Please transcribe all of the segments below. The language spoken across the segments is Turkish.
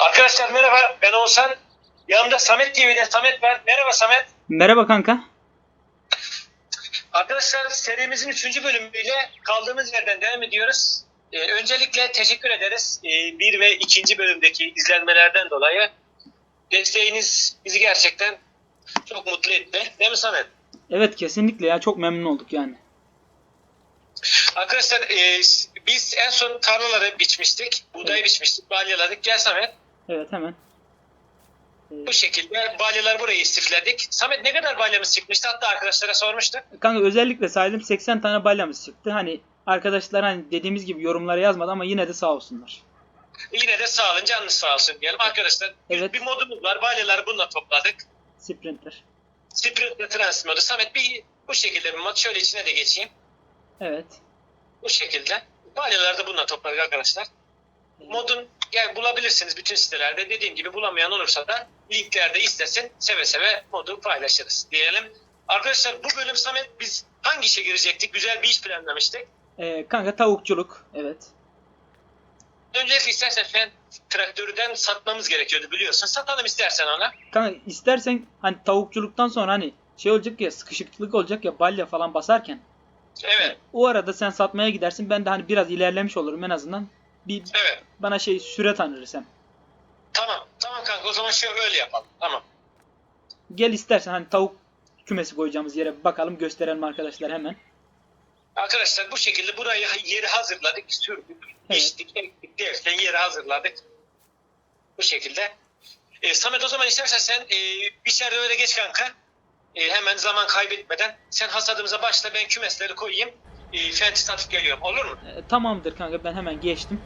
Arkadaşlar merhaba ben Oğuzhan. Yanımda Samet TV'den Samet var. Merhaba Samet. Merhaba kanka. Arkadaşlar serimizin 3. bölümüyle kaldığımız yerden devam ediyoruz. Ee, öncelikle teşekkür ederiz. Ee, bir ve ikinci bölümdeki izlenmelerden dolayı. Desteğiniz bizi gerçekten çok mutlu etti. Değil mi Samet? Evet kesinlikle ya çok memnun olduk yani. Arkadaşlar e, biz en son tarlaları biçmiştik. Buğdayı Evet. biçmiştik. Balyaladık. Gel Samet. Evet hemen. Bu şekilde balyalar burayı istifledik. Samet ne kadar balyamız çıkmıştı? Hatta arkadaşlara sormuştuk. Kanka özellikle saydım 80 tane balyamız çıktı. Hani arkadaşlar hani dediğimiz gibi yorumlara yazmadı ama yine de sağ olsunlar. Yine de sağ olun, canınız sağ olsun diyelim. Arkadaşlar Evet. bir modumuz var. Balyaları bununla topladık. Sprinter. Sprint ve Trans modu. Samet bir bu şekilde bir mod. Şöyle içine de geçeyim. Evet. Bu şekilde. Balyaları da bununla topladık arkadaşlar. Modun yani bulabilirsiniz bütün sitelerde. Dediğim gibi bulamayan olursa da linklerde istesin. Seve seve modu paylaşırız diyelim. Arkadaşlar bu bölüm Samet biz hangi işe girecektik? Güzel bir iş planlamıştık. Ee, kanka tavukçuluk. Evet. Öncelikle istersen fen traktörüden satmamız gerekiyordu biliyorsun. Satalım istersen ona. Kanka istersen hani tavukçuluktan sonra hani şey olacak ya sıkışıklık olacak ya balya falan basarken. Evet. O arada sen satmaya gidersin. Ben de hani biraz ilerlemiş olurum en azından. Bir Evet. bana şey süre tanırız hem. Tamam. Tamam kanka o zaman şöyle öyle yapalım. Tamam. Gel istersen hani tavuk kümesi koyacağımız yere bir bakalım gösterelim arkadaşlar hemen. Arkadaşlar bu şekilde burayı yeri hazırladık. Sürdük. Evet. içtik, ektik derken yeri hazırladık. Bu şekilde. E, Samet o zaman istersen sen e, içeride öyle geç kanka. E, hemen zaman kaybetmeden sen hasadımıza başla ben kümesleri koyayım. E, fenti satıp geliyorum. Olur mu? Ee, tamamdır kanka ben hemen geçtim.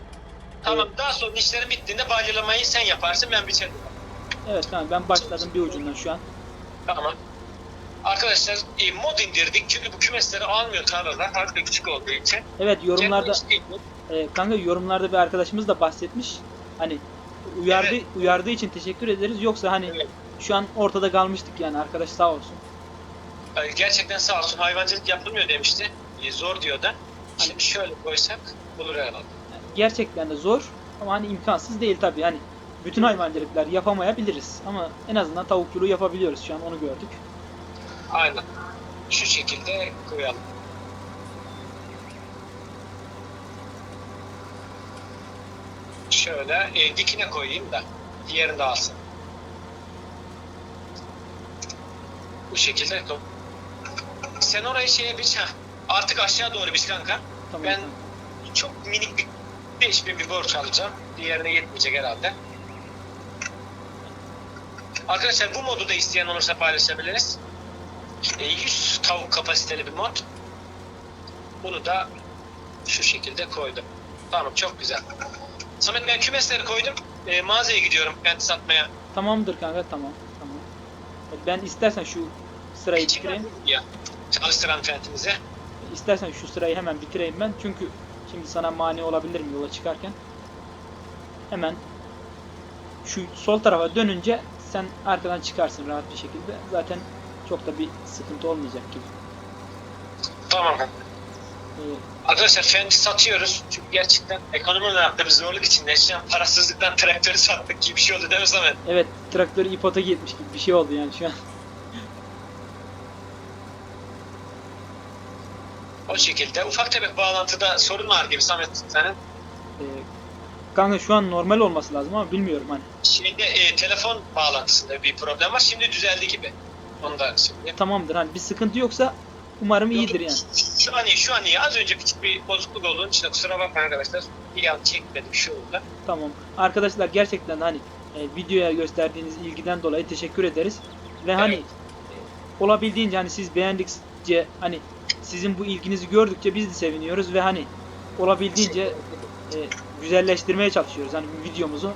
Tamam. Daha sonra işlerin bittiğinde balyalamayı sen yaparsın ben biçerim. Evet kanka ben başladım bir ucundan şu an. Tamam. Arkadaşlar e, mod indirdik çünkü bu kümesleri almıyor tarlalar. Harika küçük olduğu için. Evet yorumlarda e, kanka yorumlarda bir arkadaşımız da bahsetmiş. Hani uyardı Evet. uyardığı için teşekkür ederiz. Yoksa hani Evet. şu an ortada kalmıştık yani arkadaş sağ olsun. Gerçekten sağ olsun hayvancılık yapılmıyor demişti. E, zor diyor da. Şimdi şöyle koysak olur herhalde. Gerçekten de zor ama hani imkansız değil tabii. Hani bütün hayvancılıklar yapamayabiliriz ama en azından tavukçuluğu yapabiliyoruz şu an onu gördük. Aynen. Şu şekilde koyalım. Şöyle e, dikine koyayım da diğerini de alsın. Bu şekilde koy. Sen orayı şeye biç ha. Artık aşağı doğru biç kanka. Tamam. Ben çok minik bir 5000 bir borç alacağım. Diğerine yetmeyecek herhalde. Arkadaşlar bu modu da isteyen olursa paylaşabiliriz. E, 100 tavuk kapasiteli bir mod. Bunu da şu şekilde koydum. Tamam çok güzel. Samet ben kümesleri koydum. E, mağazaya gidiyorum ben satmaya. Tamamdır kanka tamam. Tamam. Ben istersen şu sırayı bitireyim. Ya, çalıştıran fentimize. İstersen şu sırayı hemen bitireyim ben. Çünkü şimdi sana mani olabilirim yola çıkarken. Hemen şu sol tarafa dönünce sen arkadan çıkarsın rahat bir şekilde. Zaten çok da bir sıkıntı olmayacak gibi. Tamam. Ee, Arkadaşlar fenti satıyoruz. Çünkü gerçekten ekonomi olarak bir zorluk içinde. Şu an parasızlıktan traktörü sattık gibi bir şey oldu değil mi Samet? evet traktörü ipotek etmiş gibi bir şey oldu yani şu an. O şekilde. Ufak tefek bağlantıda sorun var gibi Samet senin. Ee, kanka şu an normal olması lazım ama bilmiyorum hani. Şeyde e, telefon bağlantısında bir problem var. Şimdi düzeldi gibi. Onu da söyleyeyim. Tamamdır hani bir sıkıntı yoksa umarım iyidir yani. Şu an iyi, şu an iyi. Az önce küçük bir bozukluk olduğunun için kusura bakmayın arkadaşlar. Bir an çekmedi bir şey oldu. Tamam. Arkadaşlar gerçekten hani e, videoya gösterdiğiniz ilgiden dolayı teşekkür ederiz. Ve hani Evet. e, olabildiğince hani siz beğendikçe hani sizin bu ilginizi gördükçe biz de seviniyoruz ve hani olabildiğince e, güzelleştirmeye çalışıyoruz hani videomuzu.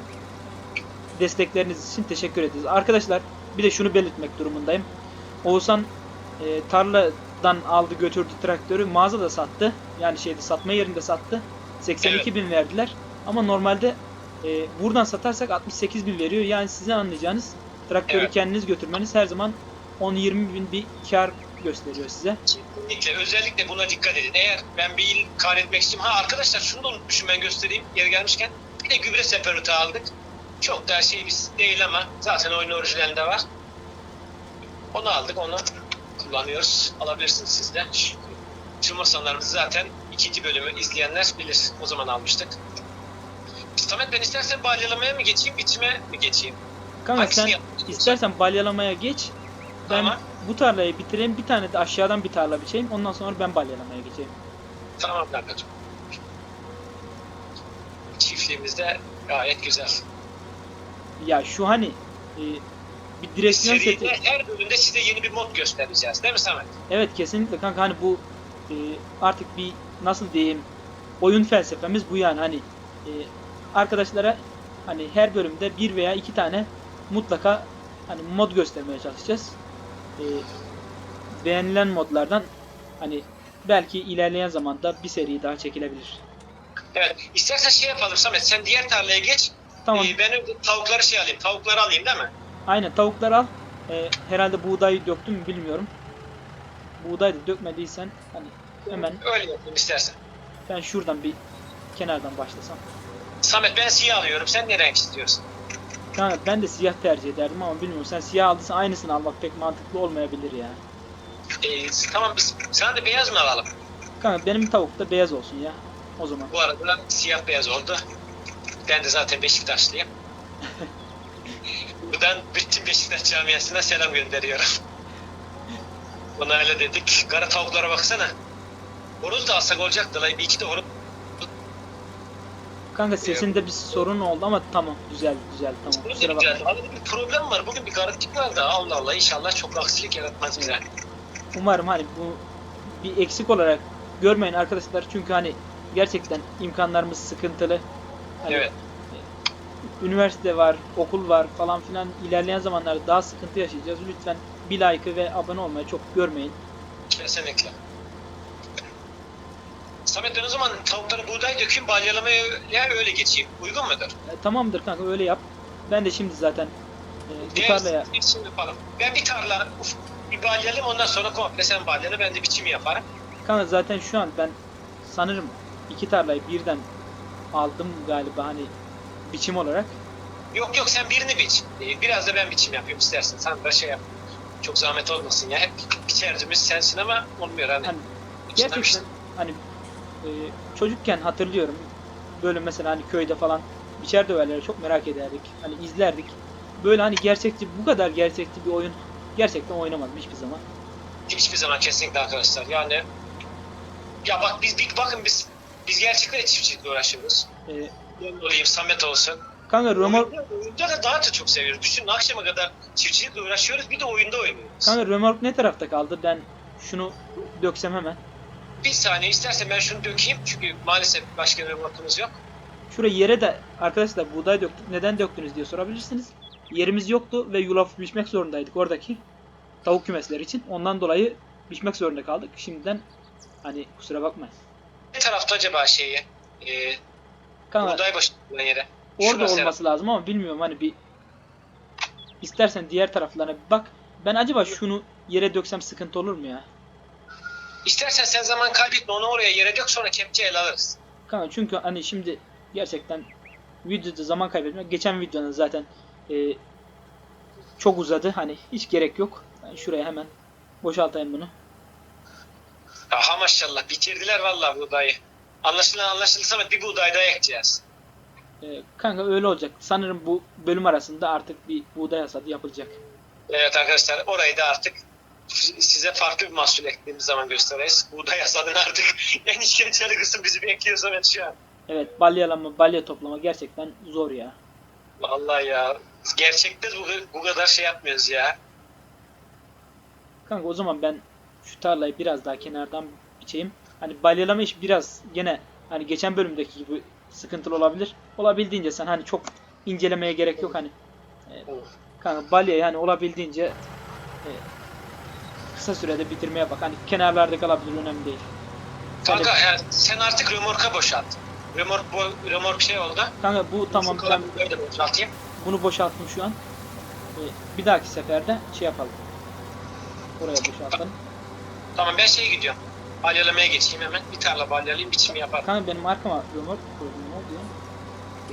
Destekleriniz için teşekkür ederiz. Arkadaşlar bir de şunu belirtmek durumundayım. Oğuzhan e, tarladan aldı götürdü traktörü mağazada sattı. Yani şeyde satma yerinde sattı. 82 bin verdiler. Ama normalde e, buradan satarsak 68 bin veriyor. Yani sizin anlayacağınız traktörü Evet. kendiniz götürmeniz her zaman 10-20 bin bir kar gösteriyor size. Kesinlikle. Özellikle buna dikkat edin. Eğer ben bir il kar etmek istiyorum. Ha arkadaşlar şunu da unutmuşum ben göstereyim. Yeri gelmişken. Bir de gübre separatı aldık. Çok da şey biz değil ama zaten oyun orijinalinde var. Onu aldık, onu kullanıyoruz. Alabilirsiniz siz de. Tüm masallarımızı zaten ikinci bölümü izleyenler bilir. O zaman almıştık. Samet ben istersen balyalamaya mı geçeyim, bitime mi geçeyim? Kanka Hangisini sen yapmak istersen balyalamaya geç. Ben Tamam. bu tarlayı bitireyim. Bir tane de aşağıdan bir tarla biçeyim. Ondan sonra ben balyalamaya geçeyim. Tamam kankacığım. Çiftliğimiz de gayet güzel. Ya şu hani e, bir direksiyon Seride seti. her bölümde size yeni bir mod göstereceğiz değil mi Samet? Evet kesinlikle kanka hani bu e, artık bir nasıl diyeyim oyun felsefemiz bu yani hani e, arkadaşlara hani her bölümde bir veya iki tane mutlaka hani mod göstermeye çalışacağız. E, beğenilen modlardan hani belki ilerleyen zamanda bir seri daha çekilebilir. Evet. İstersen şey yapalım Samet. Sen diğer tarlaya geç. Tamam. Ee, ben tavukları şey alayım. Tavukları alayım değil mi? Aynen tavukları al. E, herhalde buğdayı döktüm mü bilmiyorum. Buğday da dökmediysen hani hemen Öyle yapayım istersen. ben şuradan bir kenardan başlasam. Samet ben siyah alıyorum. Sen ne renk istiyorsun? Kanka ben de siyah tercih ederdim ama bilmiyorum sen siyah aldıysan aynısını almak pek mantıklı olmayabilir ya. Ee, tamam biz sana da beyaz mı alalım? Kanka benim tavuk da beyaz olsun ya. O zaman. Bu arada siyah beyaz oldu. Ben de zaten Beşiktaşlıyım. Buradan bütün Beşiktaş camiasına selam gönderiyorum. Ona öyle dedik. Kara tavuklara baksana. Horoz da alsak olacaktı. Bir iki de horoz. Kanka sesinde bir sorun oldu ama tamam güzel güzel tamam. Kusura bakma. Arada bir problem var. Bugün bir gariplik var da Allah Allah inşallah çok aksilik yaratmaz bize. Umarım hani bu bir eksik olarak görmeyin arkadaşlar çünkü hani gerçekten imkanlarımız sıkıntılı. Hani Evet. üniversite var, okul var falan filan ilerleyen zamanlarda daha sıkıntı yaşayacağız. Lütfen bir like ve abone olmayı çok görmeyin. Kesinlikle. Samet ben o zaman tavukları buğday dökeyim, balyalamaya öyle geçeyim. Uygun mudur? E, tamamdır kanka öyle yap. Ben de şimdi zaten e, Diğer tarlaya yapalım. Ben bir tarla uf, bir balyalayım ondan sonra komple sen balyala ben de biçimi yaparım. kanka zaten şu an ben sanırım iki tarlayı birden aldım galiba hani biçim olarak. Yok yok sen birini biç. Ee, Biraz da ben biçim yapayım istersen. Sen de şey yap. Çok zahmet olmasın ya. Hep biçercimiz sensin ama olmuyor hani. Hani İçinden gerçekten hani e, çocukken hatırlıyorum böyle mesela hani köyde falan biçer döverleri çok merak ederdik. Hani izlerdik. Böyle hani gerçekçi bu kadar gerçekçi bir oyun gerçekten oynamadım hiçbir zaman. Hiçbir zaman kesinlikle arkadaşlar. Yani ya bak biz bir bakın biz biz gerçekten çiftçilikle uğraşıyoruz. E, Ben olayım, Samet olsun. kanka römork Oyunda, oyunda da daha da çok seviyoruz. Düşünün akşama kadar çiftçilikle uğraşıyoruz bir de oyunda oynuyoruz. kanka römork ne tarafta kaldı? Ben şunu döksem hemen. Bir saniye istersen ben şunu dökeyim çünkü maalesef başka bir remotumuz yok. Şuraya yere de arkadaşlar buğday döktük. Neden döktünüz diye sorabilirsiniz. Yerimiz yoktu ve yulaf biçmek zorundaydık oradaki tavuk kümesleri için. Ondan dolayı biçmek zorunda kaldık. Şimdiden hani kusura bakmayın. Ne tarafta acaba şeyi? E, Kanka buğday başından yere. orada Şurası olması lazım ama bilmiyorum hani bir istersen diğer taraflarına bir bak. Ben acaba şunu yere döksem sıkıntı olur mu ya? İstersen sen zaman kaybetme onu oraya yere dök sonra kepçeyle alırız. Kanka çünkü hani şimdi gerçekten videoda zaman kaybetmek. Geçen videonun zaten e, çok uzadı. Hani hiç gerek yok. Ben şuraya hemen boşaltayım bunu. Aha maşallah bitirdiler vallahi buğdayı. Anlaşılan anlaşıldı Samet bir buğday daha ekeceğiz. E, kanka öyle olacak. Sanırım bu bölüm arasında artık bir buğday hasadı yapılacak. Evet arkadaşlar orayı da artık size farklı bir mahsul eklediğimiz zaman gösteririz. Buğday hasadını artık en işkenceli kısım bizi bekliyor Samet şu an. Evet balyalama, balya toplama gerçekten zor ya. Vallahi ya gerçekte bu, bu kadar şey yapmıyoruz ya. Kanka o zaman ben şu tarlayı biraz daha kenardan biçeyim. Hani balyalama iş biraz gene hani geçen bölümdeki gibi sıkıntılı olabilir. Olabildiğince sen hani çok incelemeye gerek yok hani. E, kanka balyayı hani olabildiğince e, kısa sürede bitirmeye bak. Hani kenarlarda kalabilir önemli değil. Kanka ya, sen artık römorka boşalt. Römork, bu, römork şey oldu. Kanka bu tamam ben da boşaltayım. bunu boşalttım şu an. E, bir dahaki seferde şey yapalım. Buraya boşaltalım. Tamam ben şeye gidiyorum. Balyalamaya geçeyim hemen. Bir tarla balyalayayım biçimi yaparım. Kanka benim arkama römork koydum ne oldu ya?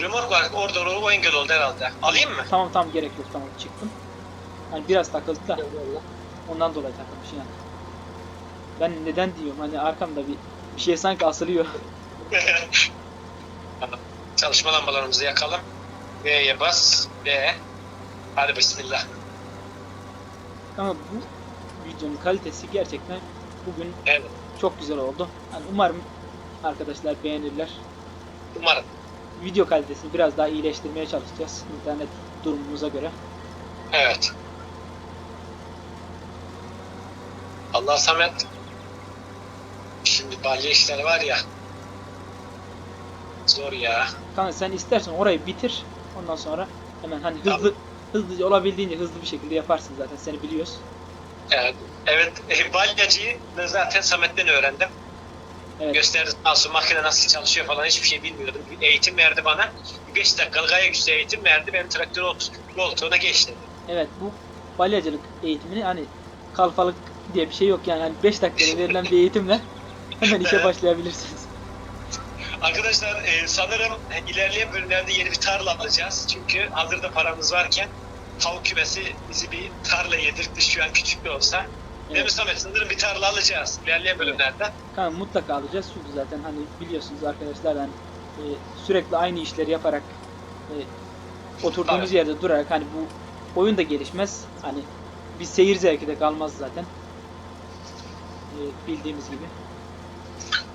Remork var orada o engel oldu herhalde. Alayım mı? Tamam tamam gerek yok tamam çıktım. Hani biraz takıldı da ondan dolayı takılmış yani. Ben neden diyorum hani arkamda bir bir şey sanki asılıyor. Çalışma lambalarımızı yakalım. V'ye bas. V. Hadi bismillah. Ama bu videonun kalitesi gerçekten bugün Evet. çok güzel oldu. Hani umarım arkadaşlar beğenirler. Umarım. Video kalitesini biraz daha iyileştirmeye çalışacağız internet durumumuza göre. Evet. Allah Samet. Şimdi balya işleri var ya. Zor ya. Kanka sen istersen orayı bitir. Ondan sonra hemen hani hızlı hızlıca olabildiğince hızlı bir şekilde yaparsın zaten seni biliyoruz. Evet. Evet. e, Balyacıyı da zaten Samet'ten öğrendim. Evet. Gösterdi nasıl makine nasıl çalışıyor falan hiçbir şey bilmiyordum. Bir eğitim verdi bana. 5 dakikalık ayaküstü eğitim verdi. Benim traktör koltuğuna geçti. Evet bu balyacılık eğitimini hani kalfalık diye bir şey yok yani hani 5 dakikada verilen bir eğitimle hemen işe Evet. başlayabilirsiniz. Arkadaşlar e, sanırım ilerleyen bölümlerde yeni bir tarla alacağız. Çünkü hazırda paramız varken tavuk kümesi bizi bir tarla yedirtti şu an küçük de olsa. Değil mi Evet. Samet? Sanırım bir tarla alacağız ilerleyen bölümlerde. Kanka mutlaka alacağız çünkü zaten hani biliyorsunuz arkadaşlar hani e, sürekli aynı işleri yaparak e, oturduğumuz Evet. yerde durarak hani bu oyun da gelişmez. Hani bir seyir zevki de kalmaz zaten. E, bildiğimiz gibi.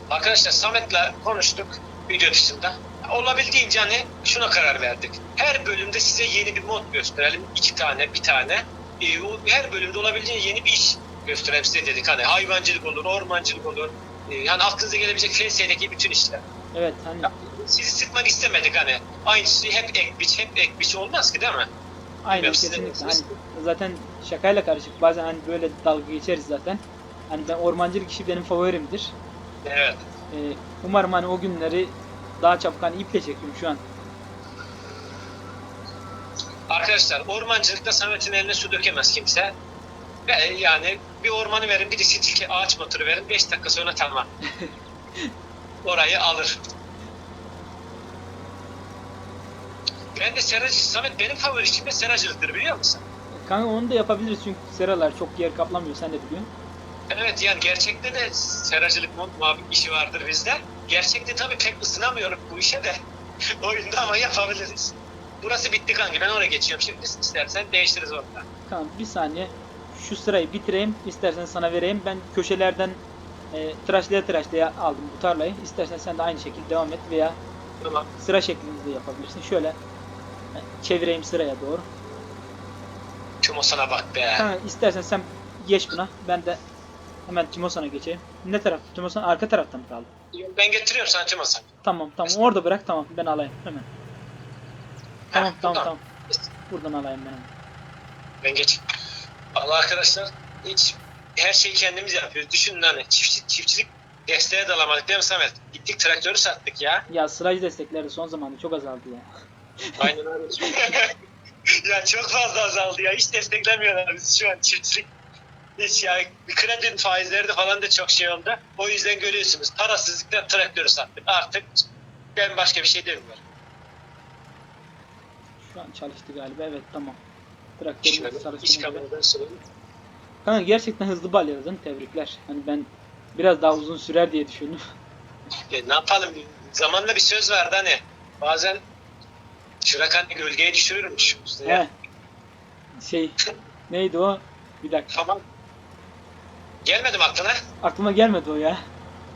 Arkadaşlar Samet'le konuştuk video dışında. Olabildiğince hani şuna karar verdik. Her bölümde size yeni bir mod gösterelim. iki tane, bir tane. Ee, her bölümde olabildiğince yeni bir iş gösterelim size dedik. Hani hayvancılık olur, ormancılık olur. Ee, yani aklınıza gelebilecek FS'deki bütün işler. Evet hani Sizi sıkmak istemedik hani. Aynısı hep ek biç, hep ek biç olmaz ki değil mi? aynen Bilmiyorum, kesinlikle. Hani zaten şakayla karışık bazen hani böyle dalga geçeriz zaten. Hani ben ormancılık işi benim favorimdir. Evet. E, umarım hani o günleri daha çabuk hani iple çekiyorum şu an. Arkadaşlar ormancılıkta Samet'in eline su dökemez kimse. Yani bir ormanı verin, bir de stilke ağaç motoru verin. 5 dakika sonra tamam. Orayı alır. Ben de seracı, Samet benim favori işim de seracılıktır biliyor musun? Kanka onu da yapabiliriz çünkü seralar çok yer kaplamıyor sen de biliyorsun. Evet yani gerçekte de seracılık mu- muhabbet işi vardır bizde. Gerçekte tabii pek ısınamıyorum bu işe de. Oyunda ama yapabiliriz. Burası bitti kanki ben oraya geçiyorum şimdi istersen değiştiririz orada. Tamam bir saniye şu sırayı bitireyim istersen sana vereyim. Ben köşelerden e, tıraşlaya tıraşlaya aldım bu tarlayı. İstersen sen de aynı şekilde devam et veya Tamam. sıra şeklinde de yapabilirsin. Şöyle e, çevireyim sıraya doğru. Çumosana bak be. Kanka istersen sen geç buna. Ben de hemen Timosan'a geçeyim. Ne taraf? Timosan arka tarafta mı kaldı? Ben getiriyorum sana Çumosan. Tamam tamam orada bırak tamam ben alayım hemen. Tamam Heh, tamam buradan. tamam. Buradan alayım ben. Ben geç. Allah arkadaşlar hiç her şeyi kendimiz yapıyoruz. Düşünün hani çiftçi, çiftçilik desteğe de alamadık değil mi Samet? Gittik traktörü sattık ya. Ya sıracı destekleri son zamanda çok azaldı ya. Aynen öyle. ya çok fazla azaldı ya. Hiç desteklemiyorlar bizi şu an çiftçilik. Hiç ya bir kredi faizleri de falan da çok şey oldu. O yüzden görüyorsunuz parasızlıktan traktörü sattık. Artık ben başka bir şey demiyorum. Şu an çalıştı galiba evet tamam. Traktörümüz sorayım. Kanka gerçekten hızlı balyaladın tebrikler. Hani ben biraz daha uzun sürer diye düşündüm. Ya ne yapalım? Zamanla bir söz vardı hani. Bazen çırak hani gölgeye düşürürmüş. He. Şey neydi o? Bir dakika. Tamam. Gelmedim aklına. Aklıma gelmedi o ya.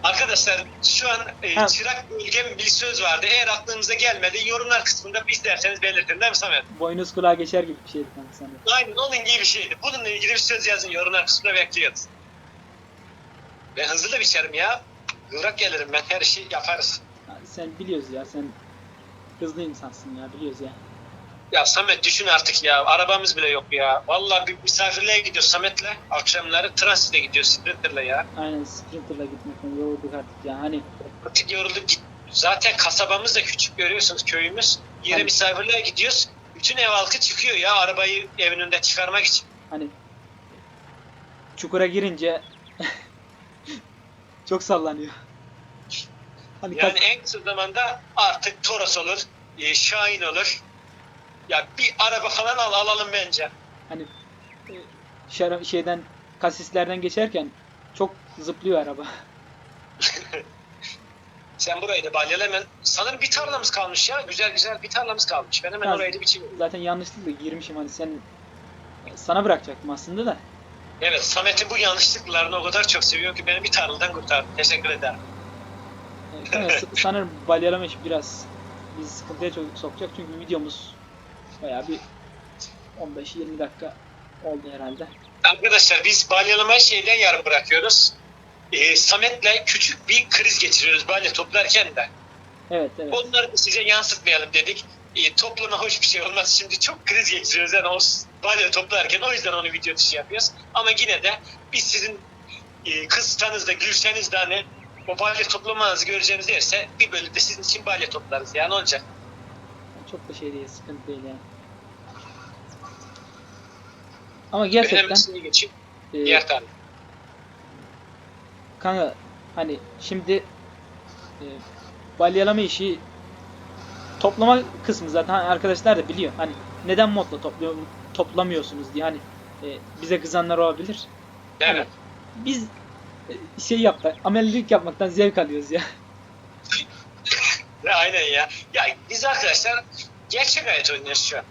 Arkadaşlar şu an e, Ha. çırak gölge bir söz vardı. Eğer aklınıza gelmedi yorumlar kısmında isterseniz belirtin değil mi Samet? Boynuz kulağa geçer gibi bir şeydi kanka sanırım. Aynen onun gibi bir şeydi. Bununla ilgili bir söz yazın yorumlar kısmında bekliyoruz. Ben hızlı da biçerim ya. Kıvrak gelirim ben her şeyi yaparız. Ha, Sen biliyoruz ya sen hızlı insansın ya biliyoruz ya. Ya Samet düşün artık ya. Arabamız bile yok ya. Vallahi bir misafirliğe gidiyoruz Samet'le. Akşamları transitle gidiyoruz Sprinter'la ya. Aynen Sprinter'la gitmekten yorulduk artık ya. Hani Artık yorulduk. git- Zaten kasabamız da küçük görüyorsunuz köyümüz. Yine Hani- misafirliğe gidiyoruz. Bütün ev halkı çıkıyor ya arabayı evin önünde çıkarmak için. hani çukura girince çok sallanıyor. Hani Yani kas- en kısa zamanda artık Toros olur, e, Şahin olur. Ya bir araba falan al alalım bence. Hani e, şara- şeyden kasislerden geçerken çok zıplıyor araba. Sen burayı da balyalı hemen. Sanırım bir tarlamız kalmış ya. Güzel güzel bir tarlamız kalmış. Ben hemen Ha. orayı da biçeyim. Zaten yanlışlıkla girmişim hani sen sana bırakacaktım aslında da. Evet Samet'in bu yanlışlıklarını o kadar çok seviyor ki beni bir tarladan kurtardı. Teşekkür ederim. E, s- sanırım balyalama işi biraz bizi sıkıntıya çok sokacak çünkü videomuz bayağı bir 15-20 dakika oldu herhalde. Arkadaşlar biz balyalamayı şeyden yarım bırakıyoruz. Ee, Samet'le küçük bir kriz geçiriyoruz balya toplarken de. Evet evet. Onları da size yansıtmayalım dedik. Ee, toplama hoş bir şey olmaz. Şimdi çok kriz geçiriyoruz yani o balya toplarken. O yüzden onu video dışı yapıyoruz. Ama yine de biz sizin e, kızsanız da gülseniz de hani o balya toplamanızı göreceğiniz yerse bir bölümde sizin için balya toplarız. Yani olacak. Çok da şey değil, sıkıntı değil yani. Ama Ben gerçekten size geçeyim. e, Diğer tane. kanka hani şimdi e, balyalama işi toplama kısmı zaten hani arkadaşlar da biliyor. Hani neden modla topluyor, toplamıyorsunuz diye hani e, bize kızanlar olabilir. Evet. Biz e, şey yaptık, amelilik yapmaktan zevk alıyoruz ya. Aynen ya. Ya biz arkadaşlar gerçek hayat oynuyoruz şu an.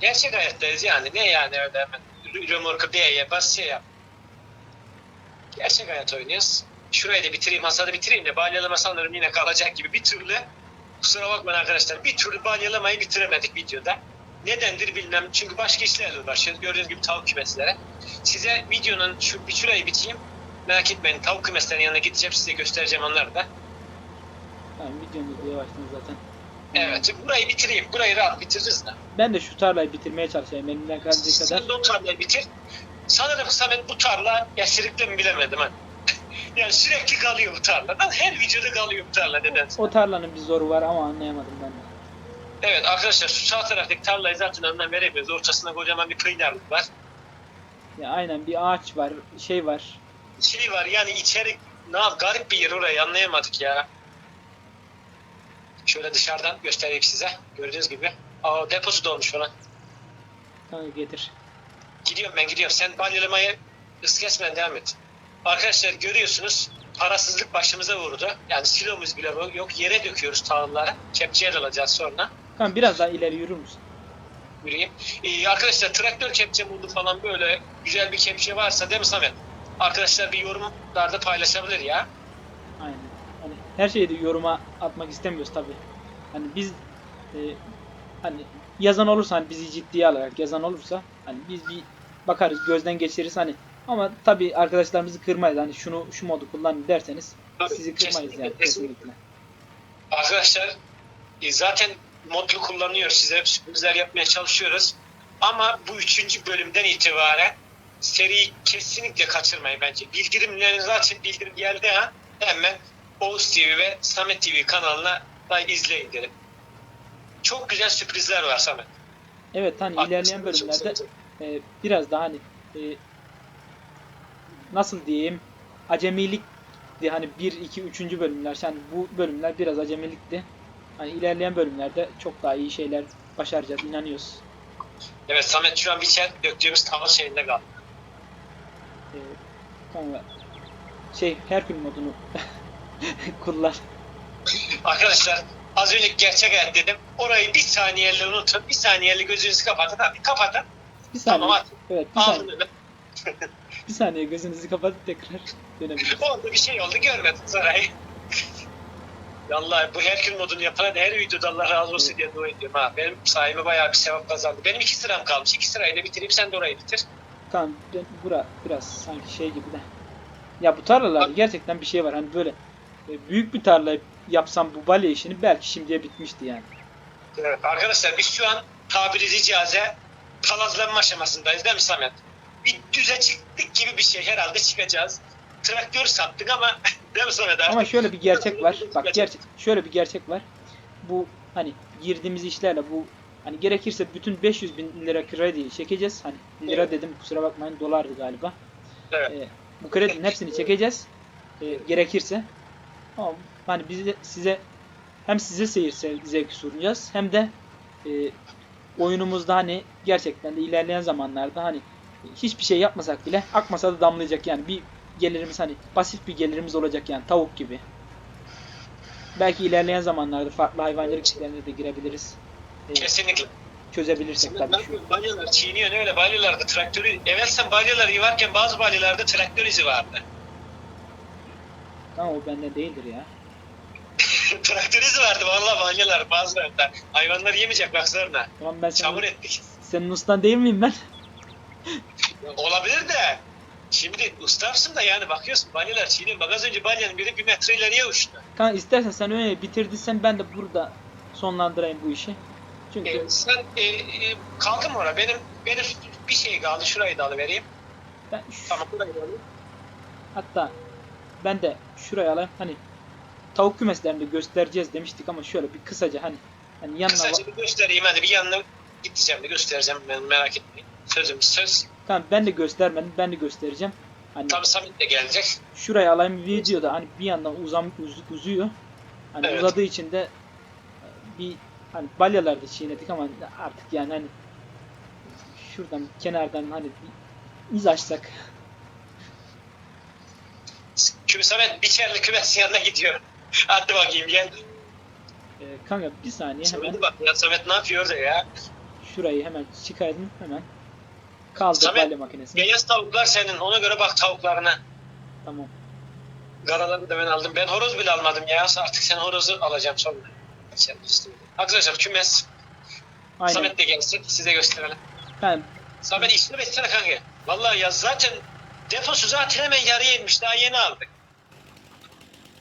Gerçek hayattayız yani. Ne yani öyle hemen rö- römorku B'ye bas şey yap. Gerçek hayat oynuyoruz. Şurayı da bitireyim, hasadı bitireyim de balyalama sanırım yine kalacak gibi bir türlü. Kusura bakmayın arkadaşlar. Bir türlü balyalamayı bitiremedik videoda. Nedendir bilmem. Çünkü başka işlerle uğraşıyoruz. Gördüğünüz gibi tavuk kümeslere. Size videonun şu bir şurayı biteyim. Merak etmeyin. Tavuk kümeslerinin yanına gideceğim. Size göstereceğim onları da. Yani videomuz da yavaştan zaten. Evet. Burayı bitireyim. Burayı rahat bitiririz de. Ben de şu tarlayı bitirmeye çalışıyorum elimden geldiği kadar. Sen de o tarlayı bitir. Sanırım Samet bu tarla yaşırıklı mı bilemedim ha. yani sürekli kalıyor bu tarla. Ben her videoda kalıyor bu tarla nedense. O tarlanın bir zoru var ama anlayamadım ben de. Evet arkadaşlar şu sağ taraftaki tarlayı zaten önden veremiyoruz. Ortasında kocaman bir kıynarlık var. Ya aynen bir ağaç var, şey var. Şey var yani içeri ne yap garip bir yer orayı anlayamadık ya. Şöyle dışarıdan göstereyim size. Gördüğünüz gibi. Aa deposu dolmuş falan. Kanka getir. Gidiyorum ben gidiyorum. Sen balyalamaya hız kesmeden devam et. Arkadaşlar görüyorsunuz parasızlık başımıza vurdu. Yani silomuz bile yok. Yere döküyoruz tahılları. Kepçeye alacağız sonra. Kanka biraz daha ileri yürür müsün? Yürüyeyim. Ee, arkadaşlar traktör kepçe buldu falan böyle güzel bir kepçe varsa değil mi Samet? Arkadaşlar bir yorumlarda paylaşabilir ya. Her şeyi de yoruma atmak istemiyoruz tabi. Hani biz e, hani yazan olursa hani bizi ciddiye alarak yazan olursa hani biz bir bakarız gözden geçiririz hani ama tabi arkadaşlarımızı kırmayız hani şunu şu modu kullan derseniz Tabii, sizi kırmayız kesinlikle, yani kesinlikle. Arkadaşlar e, zaten modlu kullanıyoruz. Size hep sürprizler yapmaya çalışıyoruz. Ama bu üçüncü bölümden itibaren seriyi kesinlikle kaçırmayın bence. Bildirimlerinizi açın. Bildirim geldi ha. Hemen Oğuz TV ve Samet TV kanalına da izleyin derim. Çok güzel sürprizler var Samet. Evet hani ilerleyen Çok bölümlerde e, biraz daha hani e, nasıl diyeyim acemilik hani 1 2 3. bölümler yani bu bölümler biraz acemilikti. Hani ilerleyen bölümlerde çok daha iyi şeyler başaracağız inanıyoruz. Evet Samet şu an bir çer döktüğümüz tava şeyinde kaldı. E, kanka şey Herkül modunu kullan. Arkadaşlar az önce gerçek hayat dedim. Orayı bir saniyeli unutun. Bir saniyeli gözünüzü kapatın. Hadi kapatın. Bir saniye. Tamam hadi. Evet bir saniye, Aldın bir saniye gözünüzü kapatıp tekrar dönebiliriz. Oldu bir şey oldu görmediniz orayı. Vallahi bu Herkül modunu yapan her videoda Allah razı olsun diye dua ediyorum ha. Benim sayeme bayağı bir sevap kazandı. Benim iki sıram kalmış. İki sırayı da bitireyim sen de orayı bitir. Tamam ben, bura biraz sanki şey gibi de. Ya bu tarlalarda gerçekten bir şey var. Hani böyle büyük bir tarla yapsam bu balya işini belki şimdiye bitmişti yani. Evet. Arkadaşlar biz şu an tabiri caizse palazlanma aşamasındayız değil mi Samet? Bir düze çıktık gibi bir şey herhalde çıkacağız. Traktör sattık ama değil mi Samet? Ama Artık şöyle bir gerçek var. Bak gerçek şöyle bir gerçek var. Bu hani girdiğimiz işlerle bu hani gerekirse bütün 500 bin lira krediyi çekeceğiz. Hani lira dedim kusura bakmayın dolardı galiba. Evet. E, bu kredinin hepsini çekeceğiz. E, gerekirse. Hani bize size hem size seyir se- zevki sunacağız hem de e, oyunumuzda hani gerçekten de ilerleyen zamanlarda hani hiçbir şey yapmasak bile akmasa da damlayacak yani bir gelirimiz hani pasif bir gelirimiz olacak yani tavuk gibi. Belki ilerleyen zamanlarda farklı hayvancılık işlerine de girebiliriz. E, Kesinlikle. çözebilirsek Sen tabii şu. Balyalar çiğniyor öyle balyalarda traktörü. Evvel sen balyalar yıvarken bazı balyalarda traktör izi vardı. Ama o bende değildir ya. traktör izi vardı vallahi balyalar bazılarında. Hayvanlar yemeyecek baksana. Tamam ben Çamur senin, ettik. senin ustan değil miyim ben? Olabilir de. Şimdi ustamsın da yani bakıyorsun balyalar çiğniyor. Bak az önce balyanın biri bir metre ileriye uçtu. Kan istersen sen öyle bitirdiysen ben de burada sonlandırayım bu işi. Çünkü E, sen e, e, kaldın mı orada? Benim benim bir şey kaldı. Şurayı da alıvereyim. ben Tamam burayı da alayım. hatta ben de şuraya alayım hani tavuk kümeslerini göstereceğiz demiştik ama şöyle bir kısaca hani hani yanına Kısaca bir göstereyim hadi bir yanına gideceğim de göstereceğim ben merak etmeyin. Sözüm söz. Tamam ben de göstermedim ben de göstereceğim. Hani Tabii Samet de gelecek. şuraya alayım videoda hani bir yandan uzam uz- uzuyor. Hani Evet. uzadığı için de e, bir hani balyalarda çiğnedik ama artık yani hani şuradan kenardan hani iz açsak Küme Samet biçerli kümes yanına gidiyor. Hadi bakayım gel. e, kanka bir saniye hemen Samet'e bak ya Samet ne yapıyor orada ya? şurayı hemen çıkardım hemen kaldır Samet, balya makinesi. Beyaz tavuklar senin ona göre bak tavuklarına. Tamam. Karaları da ben aldım. Ben horoz bile almadım ya. Artık sen horozu alacağım sonra. Sen. Arkadaşlar kümes. Aynen. Samet de gelsin size gösterelim. Ben Samet işlem etsene kanka. Vallahi ya zaten defosu zaten hemen yarıya inmiş. Daha yeni aldık.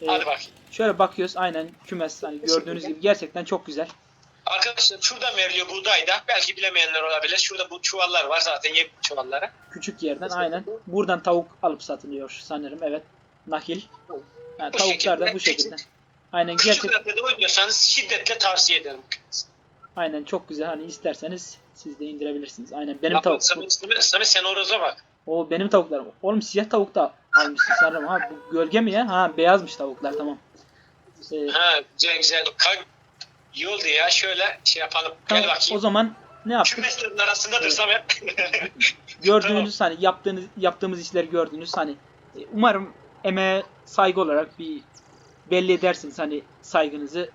E, Hadi bak. şöyle bakıyoruz aynen kümes hani gördüğünüz gibi gerçekten çok güzel. Arkadaşlar şuradan veriliyor buğday da. Belki bilemeyenler olabilir. Şurada bu çuvallar var zaten. Yem çuvalları. Küçük yerden aynen. Buradan tavuk alıp satılıyor sanırım evet. Nakil. Yani Bu tavuklar da bu şekilde. küçük- Aynen Küçük gerçek raddede oynuyorsanız şiddetle tavsiye ederim. aynen çok güzel hani isterseniz siz de indirebilirsiniz. Aynen benim tavuk. Samet, Samet, sen horoza bak. O benim tavuklarım. Oğlum siyah tavuk da almışsın sanırım. Ha bu gölge mi ya? Ha beyazmış tavuklar tamam. Ee, Ha güzel güzel. Kan, iyi oldu ya. Şöyle şey yapalım. tamam, Gel bakayım. o zaman ne yaptık? Kümeslerin arasındadır Evet. Samet. gördüğünüz hani yaptığınız yaptığımız işleri gördünüz hani e, umarım emeğe saygı olarak bir belli edersiniz hani saygınızı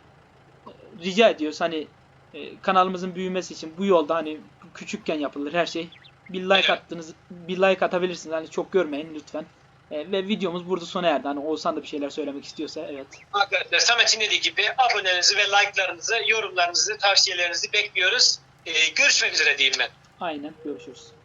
E, rica ediyoruz hani e, kanalımızın büyümesi için bu yolda hani küçükken yapılır her şey bir like Evet. attınız bir like atabilirsiniz hani çok görmeyin lütfen E, ve videomuz burada sona erdi hani Oğuzhan da bir şeyler söylemek istiyorsa evet Arkadaşlar Samet'in dediği gibi abonenizi ve like'larınızı, yorumlarınızı, tavsiyelerinizi bekliyoruz. Ee, görüşmek üzere diyeyim ben. aynen görüşürüz.